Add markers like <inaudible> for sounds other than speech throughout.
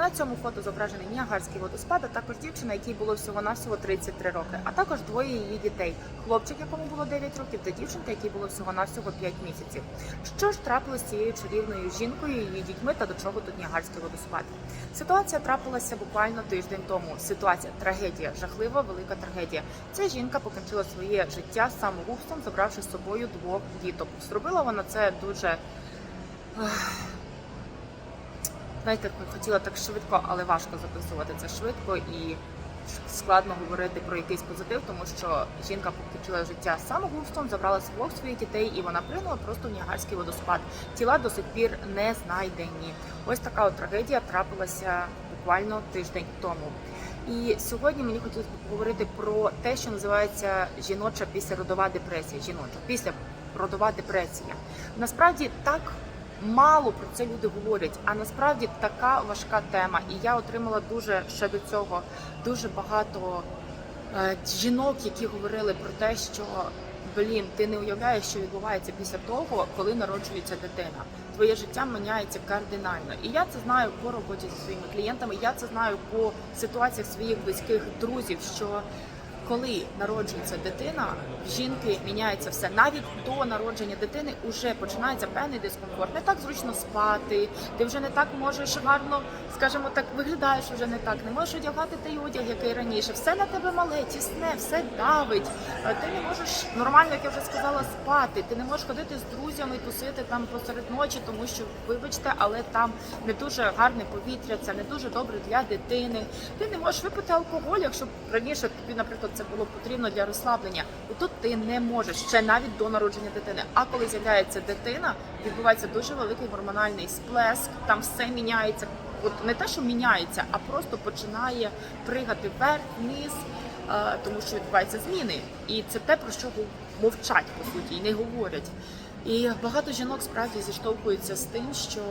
На цьому фото зображений Ніагарський водоспад, а також дівчина, якій було всього навсього 33 роки, а також двоє її дітей: хлопчик, якому було 9 років, та дівчинка, якій було всього навсього 5 місяців. Що ж трапилось з цією чарівною жінкою, її дітьми та до чого тут Ніагарський водоспад? Ситуація трапилася буквально тиждень тому. Ситуація трагедія, жахлива, велика трагедія. Ця жінка покінчила своє життя самогубством, забравши з собою двох діток. Зробила вона це дуже. Знаєте, хотіла так швидко, але важко записувати це швидко і складно говорити про якийсь позитив, тому що жінка покінчила життя самогубством, забрала двох своїх дітей, і вона принула просто в Ніагарський водоспад. Тіла до сих пір не знайдені. Ось така от трагедія трапилася буквально тиждень тому. І сьогодні мені хотілося поговорити про те, що називається жіноча післяродова депресія. Жіноча післяродова депресія. Насправді так мало про це люди говорять, а насправді така важка тема. І я отримала дуже ще до цього дуже багато е, жінок, які говорили про те, що блін, ти не уявляєш, що відбувається після того, коли народжується дитина. Твоє життя міняється кардинально. І я це знаю по роботі зі своїми клієнтами. Я це знаю по ситуаціях своїх близьких друзів. що коли народжується дитина, в жінки міняється все. Навіть до народження дитини вже починається певний дискомфорт. Не так зручно спати, ти вже не так можеш гарно, скажімо так, виглядаєш вже не так, не можеш одягати той одяг, який раніше. Все на тебе мале, тісне, все давить. Е, Ти не можеш нормально, як я вже сказала, спати. Ти не можеш ходити з друзями, тусити там посеред ночі, тому що, вибачте, але там не дуже гарне повітря, це не дуже добре для дитини. Ти не можеш випити алкоголь, якщо раніше тобі, наприклад, це було потрібно для розслаблення. І тут ти не можеш ще навіть до народження дитини. А коли з'являється дитина, відбувається дуже великий гормональний сплеск, там все міняється. От не те, що міняється, а просто починає пригати вверх, вниз, е, тому що відбуваються зміни. І це те, про що мовчать по суті, і не говорять. І багато жінок справді зіштовхуються з тим, що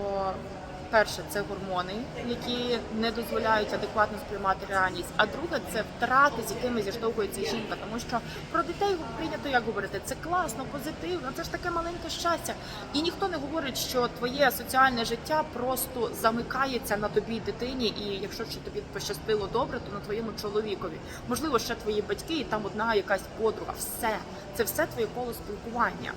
перше це гормони, які не дозволяють адекватно сприймати реальність. А друге це втрати, з якими зіштовхується жінка. Тому що про дітей прийнято як говорити, це класно, позитивно, це ж таке маленьке щастя. І ніхто не говорить, що твоє соціальне життя просто замикається на тобі дитині, і якщо ще тобі пощастило добре, то на твоєму чоловікові. Можливо, ще твої батьки, і там одна якась подруга. Все це все твоє коло спілкування.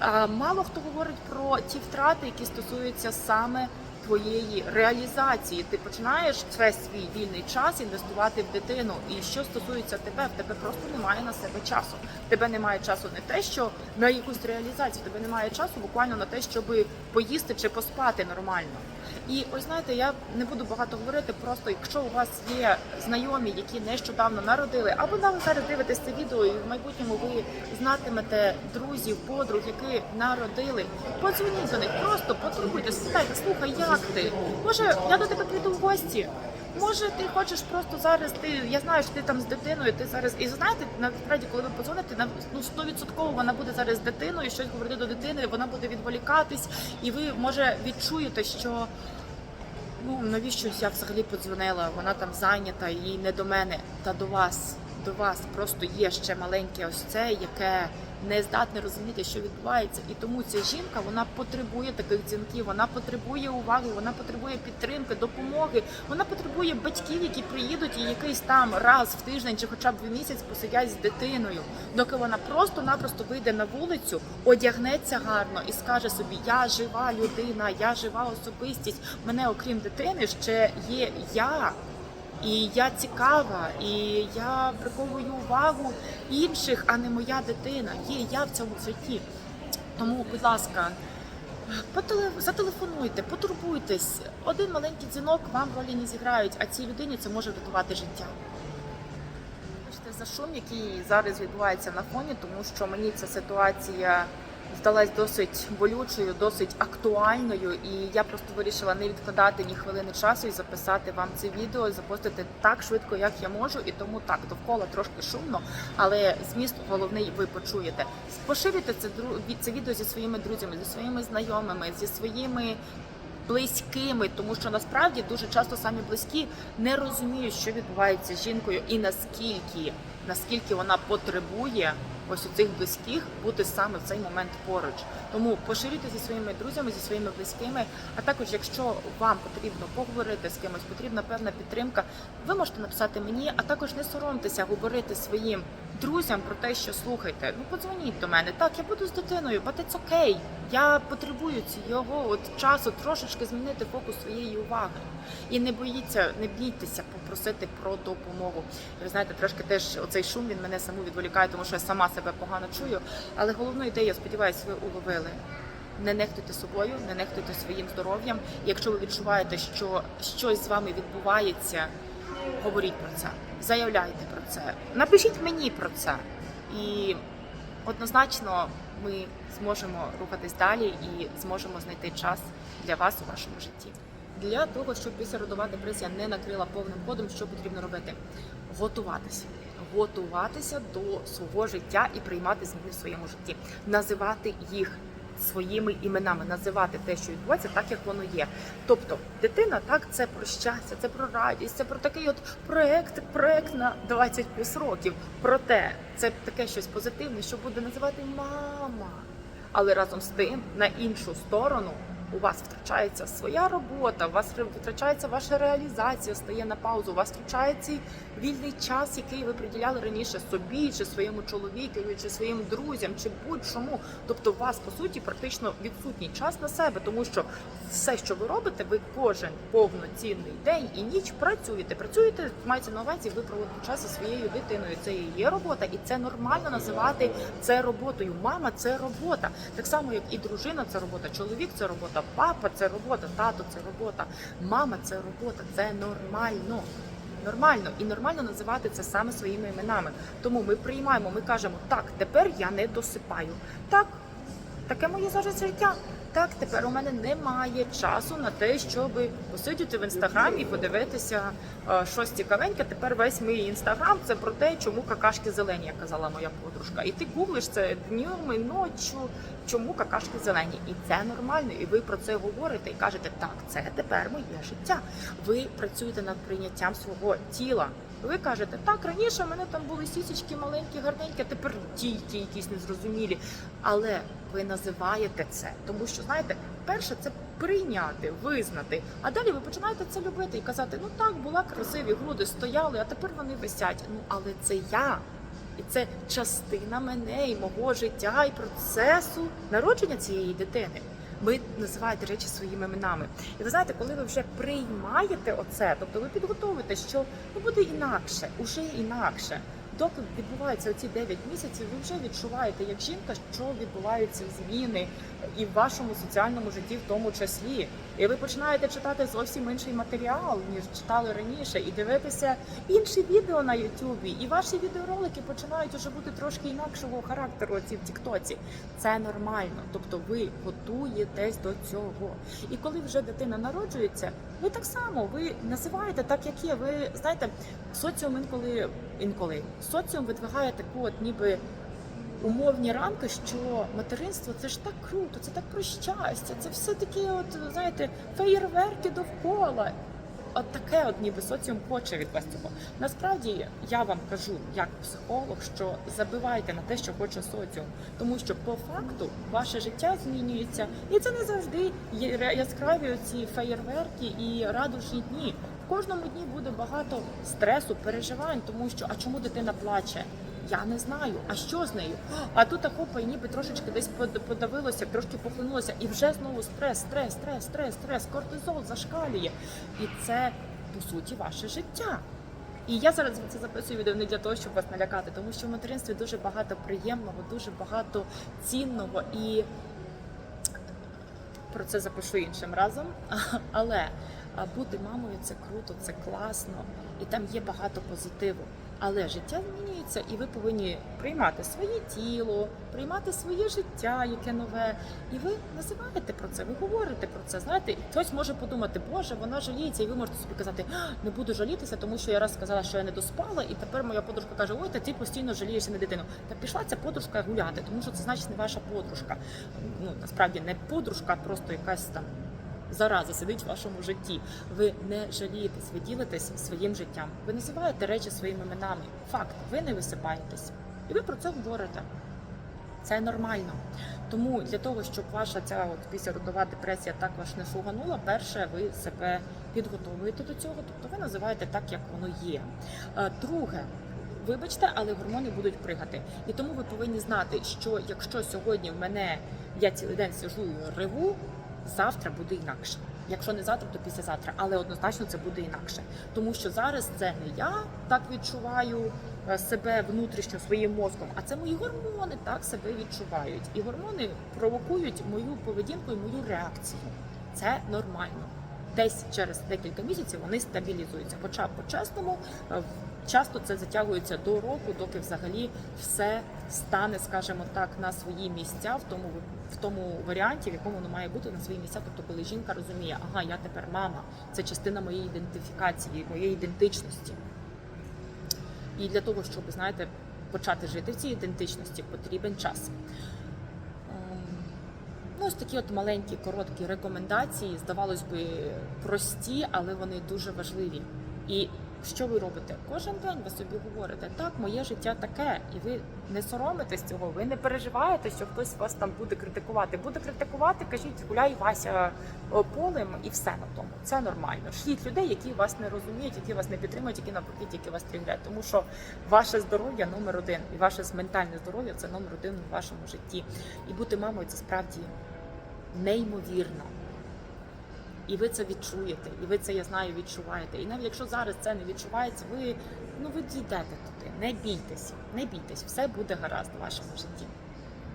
Е, Мало хто говорить про ті втрати, які стосуються саме твоєї реалізації. Ти починаєш весь свій вільний час інвестувати в дитину. І що стосується тебе, в тебе просто немає на себе часу. В тебе немає часу не те, що на якусь реалізацію, в тебе немає часу буквально на те, щоб поїсти чи поспати нормально. І ось знаєте, я не буду багато говорити. Просто якщо у вас є знайомі, які нещодавно народили, або нам зараз дивитесь це відео, і в майбутньому ви знатимете друзів, подруг, які народили. Подзвоніть до них, просто потурбуйте, спитайте, слухай, як ти? Може, я до тебе прийду в гості. Може, ти хочеш просто зараз. Ти я знаю, що ти там з дитиною. Ти зараз і знаєте, насправді, коли ви подзвоните, на ну стовідсотково вона буде зараз з дитиною, щось говорити до дитини, вона буде відволікатись, і ви може відчуєте, що ну навіщо я взагалі подзвонила? Вона там зайнята і не до мене, та до вас. До вас просто є ще маленьке ось це, яке не здатне розуміти, що відбувається, і тому ця жінка вона потребує таких дзвінків, вона потребує уваги, вона потребує підтримки, допомоги. Вона потребує батьків, які приїдуть і якийсь там раз в тиждень чи хоча б в місяць посидять з дитиною, доки вона просто-напросто вийде на вулицю, одягнеться гарно і скаже собі: Я жива людина, я жива особистість. Мене, окрім дитини, ще є я. І я цікава, і я приковую увагу інших, а не моя дитина. Є я в цьому житті. Тому, будь ласка, зателефонуйте, потурбуйтесь. Один маленький дзвінок вам ролі не зіграють, а цій людині це може врятувати життя. Бачите, за шум, який зараз відбувається на фоні, тому що мені ця ситуація здалась досить болючою, досить актуальною, і я просто вирішила не відкладати ні хвилини часу і записати вам це відео, запостити так швидко, як я можу. І тому так довкола трошки шумно, але зміст головний ви почуєте. Поширюйте це це відео зі своїми друзями, зі своїми знайомими, зі своїми. Близькими, тому що насправді дуже часто самі близькі не розуміють, що відбувається з жінкою, і наскільки наскільки вона потребує ось у цих близьких бути саме в цей момент поруч. Тому поширюйте зі своїми друзями, зі своїми близькими. А також, якщо вам потрібно поговорити з кимось, потрібна певна підтримка, ви можете написати мені, а також не соромтеся говорити своїм друзям про те, що слухайте, ну подзвоніть до мене. Так, я буду з дитиною, but it's окей. Я потребую цього от часу трошечки змінити фокус своєї уваги. І не боїться, не бійтеся попросити про допомогу. Ви знаєте, трошки теж оцей шум він мене саму відволікає, тому що я сама себе погано чую. Але головну ідею, сподіваюся, ви уловили. Не нехтуйте собою, не нехтуйте своїм здоров'ям. Якщо ви відчуваєте, що щось з вами відбувається, говоріть про це, заявляйте про це, напишіть мені про це. І однозначно ми зможемо рухатись далі і зможемо знайти час для вас у вашому житті. Для того, щоб післяродова депресія не накрила повним ходом, що потрібно робити? Готуватися. Готуватися до свого життя і приймати зміни в своєму житті, називати їх своїми іменами, називати те, що відбувається, так як воно є. Тобто, дитина так це про щастя, це про радість, це про такий от проект, проект на 20 плюс років. Проте це таке щось позитивне, що буде називати мама. Але разом з тим, на іншу сторону, у вас втрачається своя робота, у вас втрачається ваша реалізація, стає на паузу. У вас втрачається вільний час, який ви приділяли раніше собі, чи своєму чоловікові, чи своїм друзям, чи будь-чому. Тобто, у вас по суті практично відсутній час на себе, тому що все, що ви робите, ви кожен повноцінний день і ніч працюєте. Працюєте, мається на увазі, ви проводите час зі своєю дитиною. Це і є робота, і це нормально називати це роботою. Мама це робота. Так само, як і дружина, це робота, чоловік це робота, папа це робота, тато це робота, мама це робота. Це нормально. Нормально і нормально називати це саме своїми іменами. Тому ми приймаємо, ми кажемо, так, тепер я не досипаю. Так, таке моє зараз життя. Так, тепер у мене немає часу на те, щоб посидіти в інстаграмі і подивитися е, щось цікавеньке. Тепер весь мій інстаграм це про те, чому какашки зелені, як казала моя подружка. І ти гуглиш це днем і ночі, чому какашки зелені. І це нормально. І ви про це говорите і кажете, так, це тепер моє життя. Ви працюєте над прийняттям свого тіла. Ви кажете, так, раніше в мене там були сісічки маленькі, гарненькі, тепер тільки якісь незрозумілі. Але ви називаєте це, тому що знаєте, перше це прийняти, визнати. А далі ви починаєте це любити і казати: ну так, була красиві груди, стояли, а тепер вони висять. Ну але це я. І це частина мене і мого життя і процесу народження цієї дитини. Ви називаєте речі своїми іменами. І ви знаєте, коли ви вже приймаєте оце, тобто ви підготовите, що ну буде інакше, уже інакше. Доки відбуваються оці 9 місяців, ви вже відчуваєте, як жінка, що відбуваються зміни і в вашому соціальному житті, в тому числі. І ви починаєте читати зовсім інший матеріал, ніж читали раніше, і дивитися інші відео на Ютубі. І ваші відеоролики починають уже бути трошки інакшого характеру. Ці в Тіктоці. Це нормально. Тобто ви готуєтесь до цього. І коли вже дитина народжується, ви так само ви називаєте так, як є. Ви знаєте, соціум інколи інколи соціум видвигає таку, от ніби умовні рамки, що материнство це ж так круто, це так про щастя, це все таке, от знаєте, феєрверки довкола. От таке, от ніби соціум хоче від вас цього. Насправді я вам кажу, як психолог, що забивайте на те, що хоче соціум, тому що по факту ваше життя змінюється, і це не завжди є яскраві ці феєрверки і радужні дні. В кожному дні буде багато стресу, переживань, тому що а чому дитина плаче? Я не знаю, а що з нею? А тут хопа, і ніби трошечки десь под- подавилося, трошки похлинулося, і вже знову стрес, стрес, стрес, стрес, стрес, кортизол зашкалює. І це по суті ваше життя. І я зараз це записую відео не для того, щоб вас налякати, тому що в материнстві дуже багато приємного, дуже багато цінного і про це запишу іншим разом. <laughs> Але бути мамою це круто, це класно, і там є багато позитиву. Але життя змінюється, і ви повинні приймати своє тіло, приймати своє життя, яке нове. І ви називаєте про це, ви говорите про це. Знаєте, хтось може подумати, Боже, вона жаліється, і ви можете собі казати, не буду жалітися, тому що я раз сказала, що я не доспала, і тепер моя подружка каже: Ой, та ти постійно жалієшся на дитину. Та пішла ця подружка гуляти, тому що це значить не ваша подружка. Ну насправді не подружка, а просто якась там зараза сидить в вашому житті. Ви не жалієтесь, ви ділитесь своїм життям. Ви називаєте речі своїми іменами. Факт, ви не висипаєтесь. І ви про це говорите. Це нормально. Тому для того, щоб ваша ця от післяродова депресія також не шуганула, перше, ви себе підготовуєте до цього, тобто ви називаєте так, як воно є. Е, Друге, вибачте, але гормони будуть пригати. І тому ви повинні знати, що якщо сьогодні в мене я цілий день сижу і реву, завтра буде інакше. Якщо не завтра, то післязавтра, але однозначно це буде інакше. Тому що зараз це не я так відчуваю е, себе внутрішньо своїм мозком, а це мої гормони так себе відчувають. І гормони провокують мою поведінку і мою реакцію. Це нормально. Десь через декілька місяців вони стабілізуються. Хоча по-чесному е, часто це затягується до року, доки взагалі все стане, скажімо так, на свої місця в тому в тому варіанті, в якому воно має бути на свої місця. Тобто, коли жінка розуміє, ага, я тепер мама, це частина моєї ідентифікації, моєї ідентичності. І для того, щоб знаєте, почати жити в цій ідентичності, потрібен час. Ем, Ну, ось такі от маленькі, короткі рекомендації, здавалось би, прості, але вони дуже важливі. І що ви робите? Кожен день ви собі говорите, так, моє життя таке, і ви не соромитесь цього, ви не переживаєте, що хтось вас там буде критикувати. Буде критикувати, кажіть, гуляй Вася полем і все на тому. Це нормально. Шліть людей, які вас не розуміють, які вас не підтримують, які навпаки, які вас тригрять. Тому що ваше здоров'я номер один, і ваше ментальне здоров'я це номер один у вашому житті. І бути мамою це справді неймовірно. І ви це відчуєте, і ви це, я знаю, відчуваєте. І навіть якщо зараз це не відчувається, ви ну ви дійдете туди. Не бійтеся, не бійтесь, все буде гаразд у вашому житті.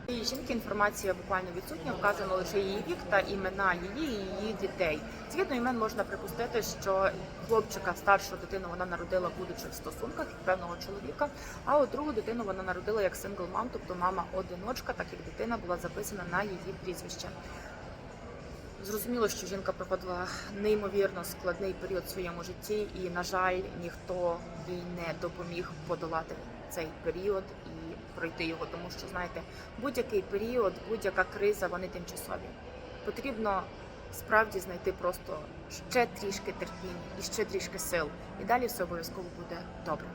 Цієї жінки інформація буквально відсутня, вказано лише її вік та імена її і її дітей. Згідно імен можна припустити, що хлопчика старшу дитину вона народила, будучи в стосунках певного чоловіка. А от другу дитину вона народила як сингл мам, тобто мама одиночка, так як дитина була записана на її прізвище. Зрозуміло, що жінка проходила неймовірно складний період в своєму житті, і, на жаль, ніхто їй не допоміг подолати цей період і пройти його. Тому що, знаєте, будь-який період, будь-яка криза, вони тимчасові. Потрібно справді знайти просто ще трішки терпіння і ще трішки сил, і далі все обов'язково буде добре.